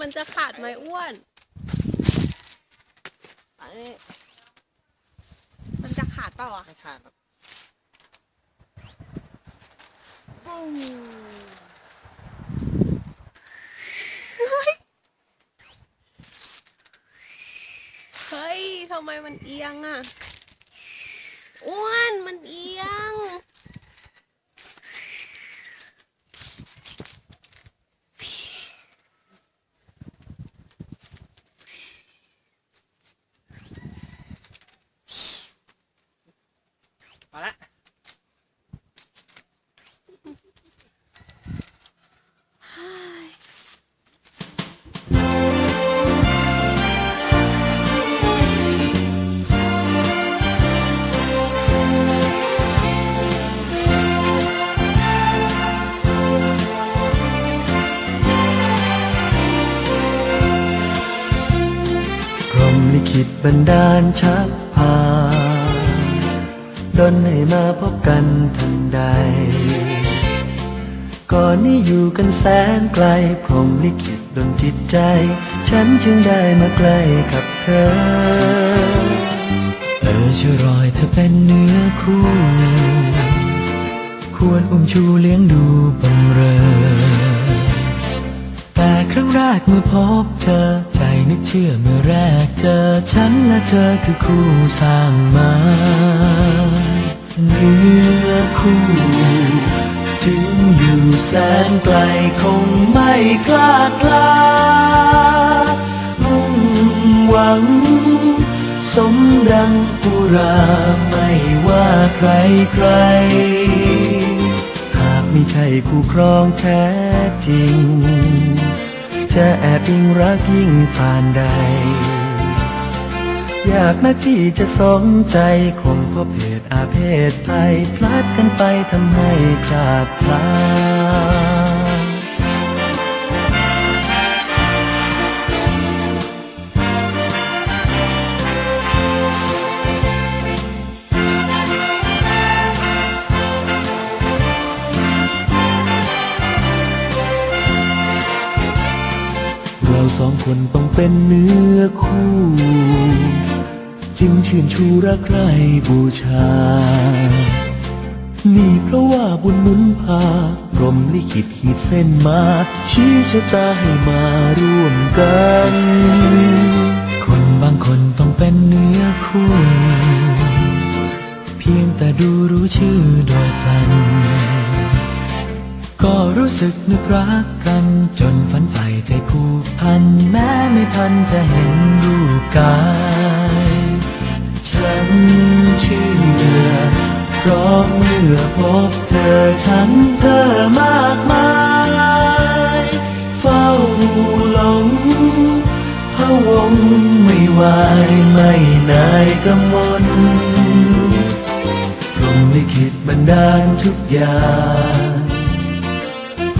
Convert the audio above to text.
มันจะขาดไหมอ้วนอันนี้มันจะขาดเปล่าอะไม่ขาดหรอกปุ้งเฮ้ยทำไมมันเอียงอะ อ้วนมันเอียง พอละพรมลิขิตบันดาลชักพา ดนให้มาพบกันทันใด ก่อนนี้อยู่กันแสนไกลพรมลิขิตดนจิตใจ ฉันจึงได้มาใกล้กับเธอ เออช่วยรอยเธอเป็นเนื้อคู่ ควรอุ้มชูเลี้ยงดูบำ แรกเมื่อพบเธอ ใจนึกเชื่อเมื่อแรกเจอฉันและเธอคือคู่สร้างมาเนื้อคู่ถึงอยู่แสนไกลคงไม่คลาดคลามุ่งหวัง สมดังปุราไม่ว่าใครใคร หากไม่ใช่คู่ครองแท้จริง จะแอบยิ่งรักยิ่งผ่านใด อยากนักที่จะสมใจคงพราะเพศอาเพศภัยพลาดกันไปทำให้พลาดพลาด สองคนต้องเป็นเนื้อคู่ จึงชื่นชูรักใครบูชา นี่เพราะว่าบุญหนุนพารมลิขิตขีดเส้นมา ชี้ชะตาให้มาร่วมกัน คนบางคนต้องเป็นเนื้อคู่ เพียงแต่ดูรู้ชื่อโดยพลัน ก็รู้สึกนึกรักกัน จนฝันใฝ่ใจผูกพัน แม้ไม่ทันจะเห็นรูปกาย ฉันเชื่อเพราะเมื่อพบเธอฉันเธอมากมาย เฝ้าหลงพะวงไม่วายไม่นายกำมลพรมลิขิตบันดาลทุกอย่าง